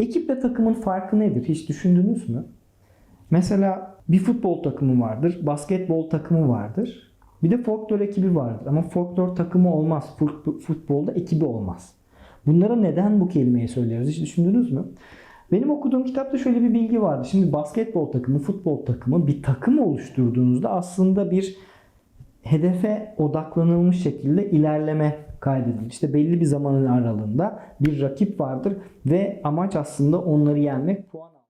Ekiple takımın farkı nedir? Hiç düşündünüz mü? Mesela bir futbol takımı vardır, basketbol takımı vardır. Bir de folklor ekibi vardır. Ama folklor takımı olmaz. Fut- Futbolda ekibi olmaz. Bunlara neden bu kelimeyi söylüyoruz? Hiç düşündünüz mü? Benim okuduğum kitapta şöyle bir bilgi vardı. Şimdi basketbol takımı, futbol takımı bir takım oluşturduğunuzda aslında bir hedefe odaklanılmış şekilde ilerleme kaydedilir. İşte belli bir zamanın aralığında bir rakip vardır ve amaç aslında onları yenmek, puan almak.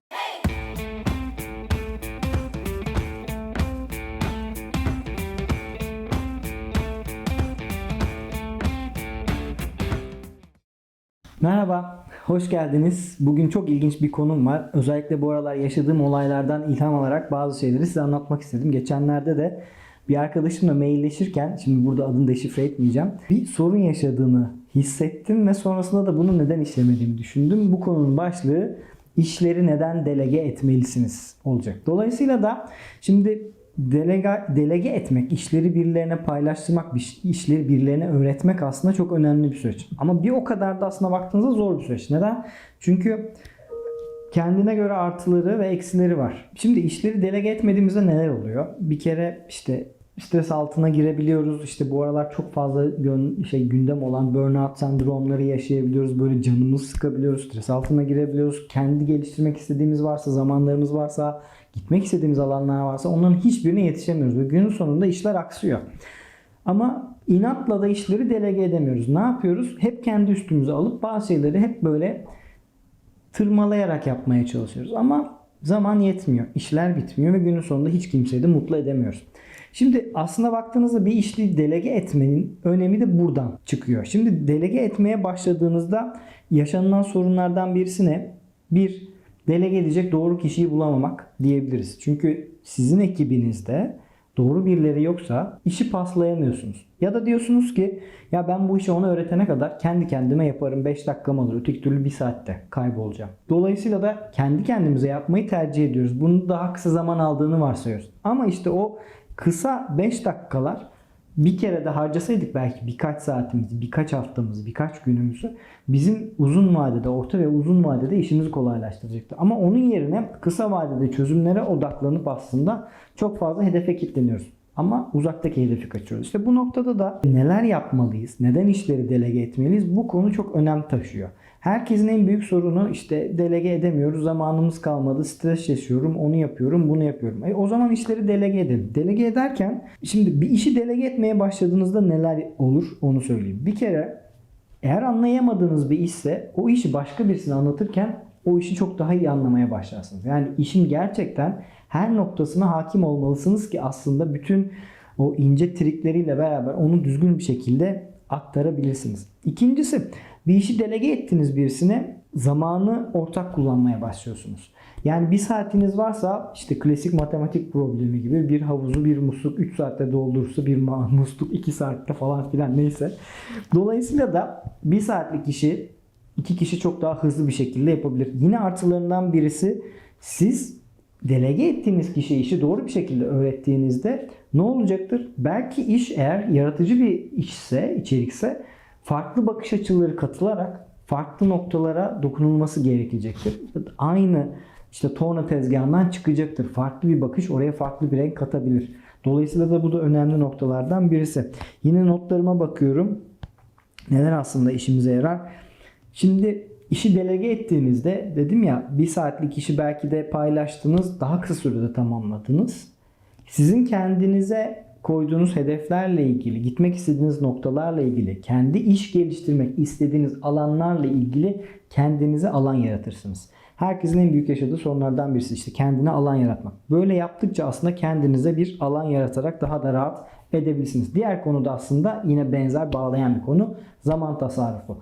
Merhaba, hoş geldiniz. Bugün çok ilginç bir konum var. Özellikle bu aralar yaşadığım olaylardan ilham alarak bazı şeyleri size anlatmak istedim. Geçenlerde de bir arkadaşımla mailleşirken, şimdi burada adını deşifre etmeyeceğim, bir sorun yaşadığını hissettim ve sonrasında da bunu neden işlemediğimi düşündüm. Bu konunun başlığı işleri neden delege etmelisiniz olacak. Dolayısıyla da şimdi delege, delege etmek, işleri birilerine paylaştırmak, işleri birilerine öğretmek aslında çok önemli bir süreç. Ama bir o kadar da aslında baktığınızda zor bir süreç. Neden? Çünkü kendine göre artıları ve eksileri var. Şimdi işleri delege etmediğimizde neler oluyor? Bir kere işte stres altına girebiliyoruz. İşte bu aralar çok fazla gön- şey gündem olan burnout sendromları yaşayabiliyoruz. Böyle canımızı sıkabiliyoruz. Stres altına girebiliyoruz. Kendi geliştirmek istediğimiz varsa, zamanlarımız varsa, gitmek istediğimiz alanlar varsa onların hiçbirine yetişemiyoruz. Ve günün sonunda işler aksıyor. Ama inatla da işleri delege edemiyoruz. Ne yapıyoruz? Hep kendi üstümüze alıp bazı şeyleri hep böyle tırmalayarak yapmaya çalışıyoruz. Ama zaman yetmiyor. İşler bitmiyor ve günün sonunda hiç kimseyi de mutlu edemiyoruz. Şimdi aslında baktığınızda bir işi delege etmenin önemi de buradan çıkıyor. Şimdi delege etmeye başladığınızda yaşanılan sorunlardan birisi ne? Bir, delege edecek doğru kişiyi bulamamak diyebiliriz. Çünkü sizin ekibinizde doğru birileri yoksa işi paslayamıyorsunuz. Ya da diyorsunuz ki ya ben bu işi ona öğretene kadar kendi kendime yaparım 5 dakikam alır öteki türlü 1 saatte kaybolacağım. Dolayısıyla da kendi kendimize yapmayı tercih ediyoruz. Bunu daha kısa zaman aldığını varsayıyoruz. Ama işte o kısa 5 dakikalar bir kere de harcasaydık belki birkaç saatimizi, birkaç haftamızı, birkaç günümüzü bizim uzun vadede, orta ve uzun vadede işimizi kolaylaştıracaktı. Ama onun yerine kısa vadede çözümlere odaklanıp aslında çok fazla hedefe kilitleniyoruz. Ama uzaktaki hedefi kaçırıyoruz. İşte bu noktada da neler yapmalıyız, neden işleri delege etmeliyiz bu konu çok önem taşıyor. Herkesin en büyük sorunu işte delege edemiyoruz, zamanımız kalmadı, stres yaşıyorum, onu yapıyorum, bunu yapıyorum. E, o zaman işleri delege edelim. Delege ederken şimdi bir işi delege etmeye başladığınızda neler olur onu söyleyeyim. Bir kere eğer anlayamadığınız bir işse o işi başka birisine anlatırken o işi çok daha iyi anlamaya başlarsınız. Yani işin gerçekten her noktasına hakim olmalısınız ki aslında bütün o ince trikleriyle beraber onu düzgün bir şekilde aktarabilirsiniz. İkincisi bir işi delege ettiğiniz birisine zamanı ortak kullanmaya başlıyorsunuz. Yani bir saatiniz varsa işte klasik matematik problemi gibi bir havuzu bir musluk 3 saatte doldurursa bir musluk 2 saatte falan filan neyse. Dolayısıyla da bir saatlik işi iki kişi çok daha hızlı bir şekilde yapabilir. Yine artılarından birisi siz delege ettiğiniz kişiye işi doğru bir şekilde öğrettiğinizde ne olacaktır? Belki iş eğer yaratıcı bir işse, içerikse farklı bakış açıları katılarak farklı noktalara dokunulması gerekecektir. Aynı işte torna tezgahından çıkacaktır. Farklı bir bakış oraya farklı bir renk katabilir. Dolayısıyla da bu da önemli noktalardan birisi. Yine notlarıma bakıyorum. Neler aslında işimize yarar? Şimdi işi delege ettiğinizde dedim ya bir saatlik işi belki de paylaştınız daha kısa sürede tamamladınız. Sizin kendinize koyduğunuz hedeflerle ilgili, gitmek istediğiniz noktalarla ilgili, kendi iş geliştirmek istediğiniz alanlarla ilgili kendinize alan yaratırsınız. Herkesin en büyük yaşadığı sorunlardan birisi işte kendine alan yaratmak. Böyle yaptıkça aslında kendinize bir alan yaratarak daha da rahat edebilirsiniz. Diğer konu da aslında yine benzer bağlayan bir konu zaman tasarrufu.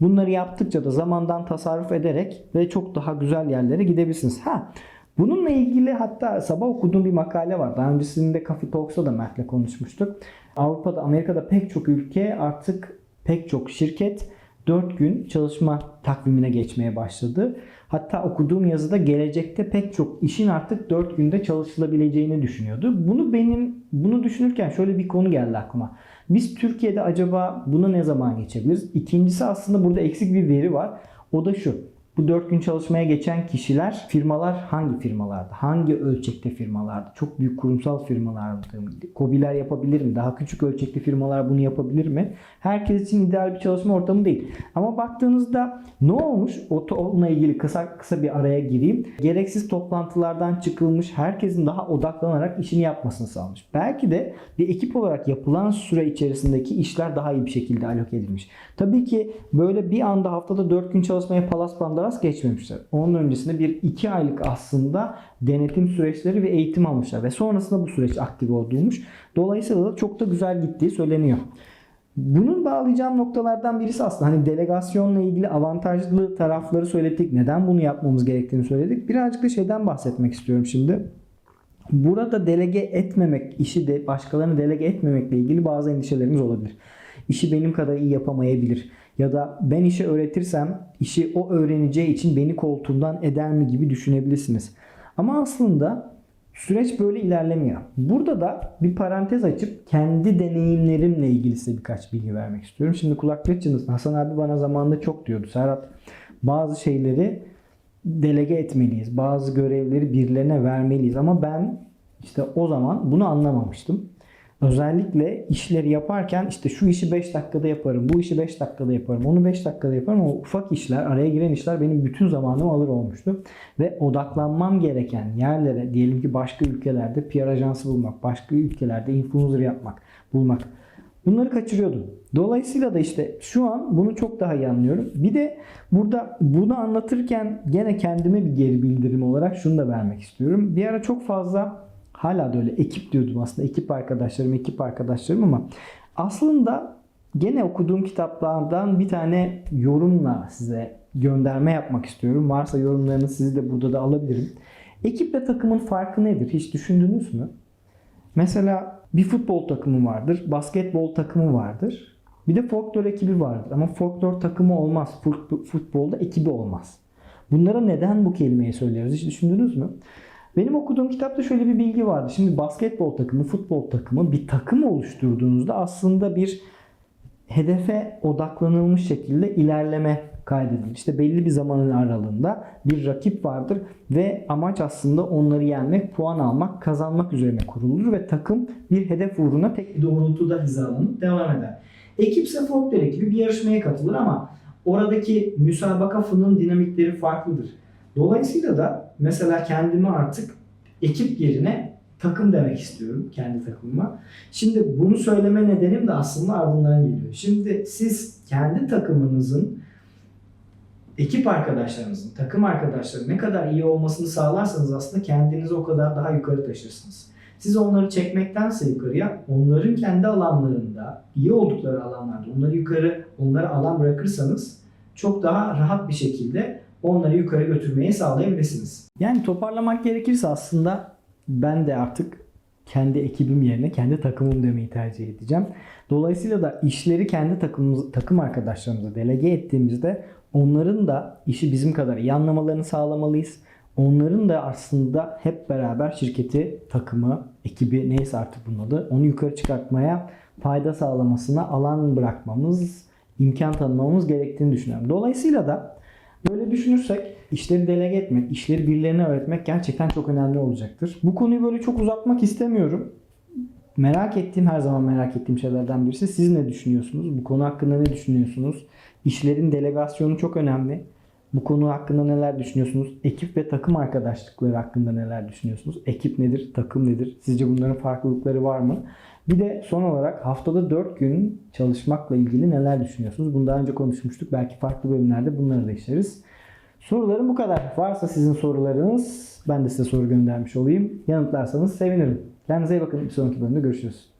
Bunları yaptıkça da zamandan tasarruf ederek ve çok daha güzel yerlere gidebilirsiniz. Ha, bununla ilgili hatta sabah okuduğum bir makale var. Daha öncesinde Coffee Talks'ta da Mert'le konuşmuştuk. Avrupa'da, Amerika'da pek çok ülke artık pek çok şirket 4 gün çalışma takvimine geçmeye başladı. Hatta okuduğum yazıda gelecekte pek çok işin artık 4 günde çalışılabileceğini düşünüyordu. Bunu benim bunu düşünürken şöyle bir konu geldi aklıma. Biz Türkiye'de acaba buna ne zaman geçebiliriz? İkincisi aslında burada eksik bir veri var. O da şu. Bu 4 gün çalışmaya geçen kişiler firmalar hangi firmalarda? Hangi ölçekte firmalarda? Çok büyük kurumsal firmalarda mı? Kobiler yapabilir mi? Daha küçük ölçekli firmalar bunu yapabilir mi? Herkes için ideal bir çalışma ortamı değil. Ama baktığınızda ne olmuş? Onunla ilgili kısa kısa bir araya gireyim. Gereksiz toplantılardan çıkılmış, herkesin daha odaklanarak işini yapmasını sağlamış. Belki de bir ekip olarak yapılan süre içerisindeki işler daha iyi bir şekilde aloke edilmiş. Tabii ki böyle bir anda haftada 4 gün çalışmaya palas pandaras geçmemişler. Onun öncesinde bir 2 aylık aslında denetim süreçleri ve eğitim almışlar ve sonrasında bu süreç aktif olduğumuş. Dolayısıyla da çok da güzel gittiği söyleniyor. Bunun bağlayacağım noktalardan birisi aslında hani delegasyonla ilgili avantajlı tarafları söyledik. Neden bunu yapmamız gerektiğini söyledik. Birazcık da şeyden bahsetmek istiyorum şimdi. Burada delege etmemek, işi de başkalarını delege etmemekle ilgili bazı endişelerimiz olabilir. İşi benim kadar iyi yapamayabilir. Ya da ben işi öğretirsem işi o öğreneceği için beni koltuğundan eder mi gibi düşünebilirsiniz. Ama aslında süreç böyle ilerlemiyor. Burada da bir parantez açıp kendi deneyimlerimle ilgili size birkaç bilgi vermek istiyorum. Şimdi kulaklık çınlasın. Hasan abi bana zamanında çok diyordu. Serhat bazı şeyleri delege etmeliyiz. Bazı görevleri birilerine vermeliyiz. Ama ben işte o zaman bunu anlamamıştım. Özellikle işleri yaparken işte şu işi 5 dakikada yaparım, bu işi 5 dakikada yaparım, onu 5 dakikada yaparım. O ufak işler, araya giren işler benim bütün zamanımı alır olmuştu. Ve odaklanmam gereken yerlere, diyelim ki başka ülkelerde PR ajansı bulmak, başka ülkelerde influencer yapmak, bulmak. Bunları kaçırıyordum. Dolayısıyla da işte şu an bunu çok daha iyi anlıyorum. Bir de burada bunu anlatırken gene kendime bir geri bildirim olarak şunu da vermek istiyorum. Bir ara çok fazla hala da öyle ekip diyordum aslında. Ekip arkadaşlarım, ekip arkadaşlarım ama aslında gene okuduğum kitaplardan bir tane yorumla size gönderme yapmak istiyorum. Varsa yorumlarını sizi de burada da alabilirim. Ekiple takımın farkı nedir? Hiç düşündünüz mü? Mesela bir futbol takımı vardır, basketbol takımı vardır. Bir de folklor ekibi vardır. Ama folklor takımı olmaz. Fut- Futbolda ekibi olmaz. Bunlara neden bu kelimeyi söylüyoruz? Hiç düşündünüz mü? Benim okuduğum kitapta şöyle bir bilgi vardı. Şimdi basketbol takımı, futbol takımı bir takım oluşturduğunuzda aslında bir hedefe odaklanılmış şekilde ilerleme kaydedilir. İşte belli bir zamanın aralığında bir rakip vardır ve amaç aslında onları yenmek, puan almak, kazanmak üzerine kurulur ve takım bir hedef uğruna tek doğrultuda hizalanıp devam eder. Ekipse folklor ekibi bir yarışmaya katılır ama oradaki müsabaka fının dinamikleri farklıdır. Dolayısıyla da mesela kendimi artık ekip yerine takım demek istiyorum kendi takımıma. Şimdi bunu söyleme nedenim de aslında ardından geliyor. Şimdi siz kendi takımınızın ekip arkadaşlarınızın, takım arkadaşlarının ne kadar iyi olmasını sağlarsanız aslında kendinizi o kadar daha yukarı taşırsınız. Siz onları çekmektense yukarıya, onların kendi alanlarında, iyi oldukları alanlarda onları yukarı, onlara alan bırakırsanız çok daha rahat bir şekilde onları yukarı götürmeyi sağlayabilirsiniz. Yani toparlamak gerekirse aslında ben de artık kendi ekibim yerine kendi takımım demeyi tercih edeceğim. Dolayısıyla da işleri kendi takımımız, takım arkadaşlarımıza delege ettiğimizde onların da işi bizim kadar iyi anlamalarını sağlamalıyız. Onların da aslında hep beraber şirketi, takımı, ekibi neyse artık bunun adı onu yukarı çıkartmaya fayda sağlamasına alan bırakmamız, imkan tanımamız gerektiğini düşünüyorum. Dolayısıyla da Böyle düşünürsek işleri delege etmek, işleri birilerine öğretmek gerçekten çok önemli olacaktır. Bu konuyu böyle çok uzatmak istemiyorum. Merak ettiğim, her zaman merak ettiğim şeylerden birisi. Siz ne düşünüyorsunuz? Bu konu hakkında ne düşünüyorsunuz? İşlerin delegasyonu çok önemli. Bu konu hakkında neler düşünüyorsunuz? Ekip ve takım arkadaşlıkları hakkında neler düşünüyorsunuz? Ekip nedir? Takım nedir? Sizce bunların farklılıkları var mı? Bir de son olarak haftada 4 gün çalışmakla ilgili neler düşünüyorsunuz? Bunu daha önce konuşmuştuk. Belki farklı bölümlerde bunları da işleriz. Sorularım bu kadar. Varsa sizin sorularınız ben de size soru göndermiş olayım. Yanıtlarsanız sevinirim. Kendinize iyi bakın. Bir sonraki bölümde görüşürüz.